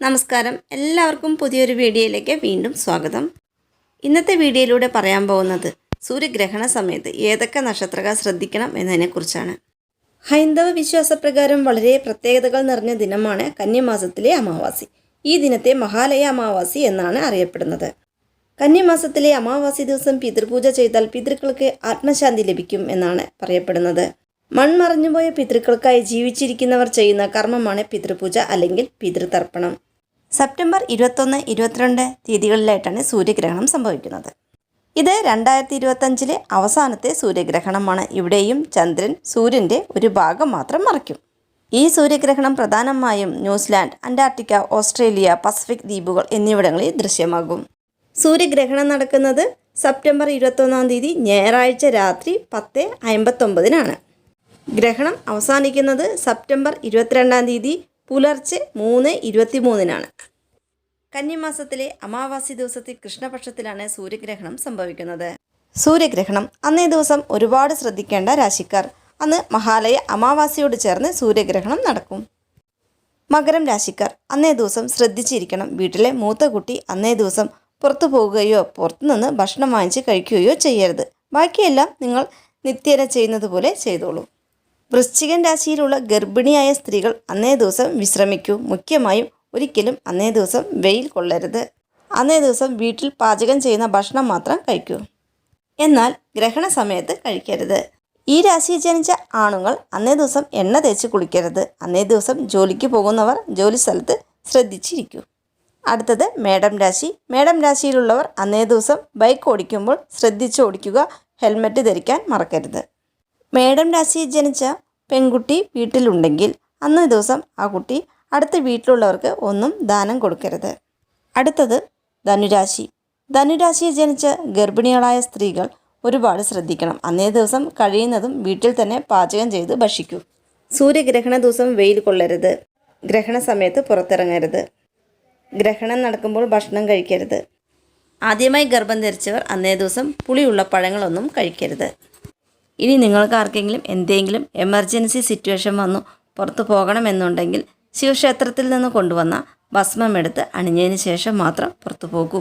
നമസ്കാരം. എല്ലാവർക്കും പുതിയൊരു വീഡിയോയിലേക്ക് വീണ്ടും സ്വാഗതം. ഇന്നത്തെ വീഡിയോയിലൂടെ പറയാൻ പോകുന്നത് സൂര്യഗ്രഹണ സമയത്ത് ഏതൊക്കെ നക്ഷത്രക്കാർ ശ്രദ്ധിക്കണം എന്നതിനെക്കുറിച്ചാണ്. ഹൈന്ദവ വിശ്വാസപ്രകാരം വളരെ പ്രത്യേകതകൾ നിറഞ്ഞ ദിനമാണ് കന്യമാസത്തിലെ അമാവാസി. ഈ ദിനത്തെ മഹാലയ അമാവാസി എന്നാണ് അറിയപ്പെടുന്നത്. കന്യമാസത്തിലെ അമാവാസി ദിവസം പിതൃപൂജ ചെയ്താൽ പിതൃക്കൾക്ക് ആത്മശാന്തി ലഭിക്കും എന്നാണ് പറയപ്പെടുന്നത്. മൺമറഞ്ഞുപോയ പിതൃക്കൾക്കായി ജീവിച്ചിരിക്കുന്നവർ ചെയ്യുന്ന കർമ്മമാണ് പിതൃപൂജ അല്ലെങ്കിൽ പിതൃതർപ്പണം. സെപ്റ്റംബർ ഇരുപത്തൊന്ന് ഇരുപത്തിരണ്ട് തീയതികളിലായിട്ടാണ് സൂര്യഗ്രഹണം സംഭവിക്കുന്നത്. ഇത് രണ്ടായിരത്തി ഇരുപത്തഞ്ചിലെ അവസാനത്തെ സൂര്യഗ്രഹണമാണ്. ഇവിടെയും ചന്ദ്രൻ സൂര്യന്റെ ഒരു ഭാഗം മാത്രം മറയ്ക്കും. ഈ സൂര്യഗ്രഹണം പ്രധാനമായും ന്യൂസിലാൻഡ് അന്റാർട്ടിക്ക ഓസ്ട്രേലിയ പസഫിക് ദ്വീപുകൾ എന്നിവിടങ്ങളിൽ ദൃശ്യമാകും. സൂര്യഗ്രഹണം നടക്കുന്നത് സെപ്റ്റംബർ ഇരുപത്തൊന്നാം തീയതി ഞായറാഴ്ച രാത്രി പത്ത് അമ്പത്തൊമ്പതിനാണ്. ഗ്രഹണം അവസാനിക്കുന്നത് സെപ്റ്റംബർ ഇരുപത്തിരണ്ടാം തീയതി പുലർച്ചെ മൂന്ന് ഇരുപത്തിമൂന്നിനാണ്. കന്നിമാസത്തിലെ അമാവാസി ദിവസത്തിൽ കൃഷ്ണപക്ഷത്തിലാണ് സൂര്യഗ്രഹണം സംഭവിക്കുന്നത്. സൂര്യഗ്രഹണം അന്നേ ദിവസം ഒരുപാട് ശ്രദ്ധിക്കേണ്ട രാശിക്കാർ. അന്ന് മഹാലയ അമാവാസിയോട് ചേർന്ന് സൂര്യഗ്രഹണം നടക്കും. മകരം രാശിക്കാർ അന്നേ ദിവസം ശ്രദ്ധിച്ചിരിക്കണം. വീട്ടിലെ മൂത്ത കുട്ടി അന്നേ ദിവസം പുറത്തു പോകുകയോ പുറത്തുനിന്ന് ഭക്ഷണം വാങ്ങിച്ച് കഴിക്കുകയോ ചെയ്യരുത്. ബാക്കിയെല്ലാം നിങ്ങൾ നിത്യേന ചെയ്യുന്നത് പോലെ ചെയ്തോളൂ. വൃശ്ചികൻ രാശിയിലുള്ള ഗർഭിണിയായ സ്ത്രീകൾ അന്നേ ദിവസം വിശ്രമിക്കൂ. മുഖ്യമായും ഒരിക്കലും അന്നേ ദിവസം വെയിൽ കൊള്ളരുത്. അന്നേ ദിവസം വീട്ടിൽ പാചകം ചെയ്യുന്ന ഭക്ഷണം മാത്രം കഴിക്കൂ. എന്നാൽ ഗ്രഹണ സമയത്ത് കഴിക്കരുത്. ഈ രാശിയിൽ ജനിച്ച ആണുങ്ങൾ അന്നേ ദിവസം എണ്ണ തേച്ച് കുളിക്കരുത്. അന്നേ ദിവസം ജോലിക്ക് പോകുന്നവർ ജോലി സ്ഥലത്ത് ശ്രദ്ധിച്ചിരിക്കൂ. അടുത്തത് മേഡം രാശി. മേഡം രാശിയിലുള്ളവർ അന്നേ ദിവസം ബൈക്ക് ഓടിക്കുമ്പോൾ ശ്രദ്ധിച്ച് ഓടിക്കുക ഹെൽമറ്റ് ധരിക്കാൻ മറക്കരുത്. മേഡം രാശിയിൽ ജനിച്ച പെൺകുട്ടി വീട്ടിലുണ്ടെങ്കിൽ അന്ന് ദിവസം ആ കുട്ടി അടുത്ത വീട്ടിലുള്ളവർക്ക് ഒന്നും ദാനം കൊടുക്കരുത്. അടുത്തത് ധനുരാശി. ധനുരാശിയിൽ ജനിച്ച ഗർഭിണികളായ സ്ത്രീകൾ ഒരുപാട് ശ്രദ്ധിക്കണം. അന്നേ ദിവസം കഴിയുന്നതും വീട്ടിൽ തന്നെ പാചകം ചെയ്ത് ഭക്ഷിക്കൂ. സൂര്യഗ്രഹണ ദിവസം വെയിൽ കൊള്ളരുത്. ഗ്രഹണ സമയത്ത് പുറത്തിറങ്ങരുത്. ഗ്രഹണം നടക്കുമ്പോൾ ഭക്ഷണം കഴിക്കരുത്. ആദ്യമായി ഗർഭം ധരിച്ചവർ അന്നേ ദിവസം പുളിയുള്ള പഴങ്ങളൊന്നും കഴിക്കരുത്. ഇനി നിങ്ങൾക്ക് ആർക്കെങ്കിലും എന്തെങ്കിലും എമർജൻസി സിറ്റുവേഷൻ വന്നു പുറത്തു പോകണമെന്നുണ്ടെങ്കിൽ ശിവക്ഷേത്രത്തിൽ നിന്ന് കൊണ്ടുവന്ന ഭസ്മമെടുത്ത് അണിഞ്ഞതിന് ശേഷം മാത്രം പുറത്തു പോകൂ.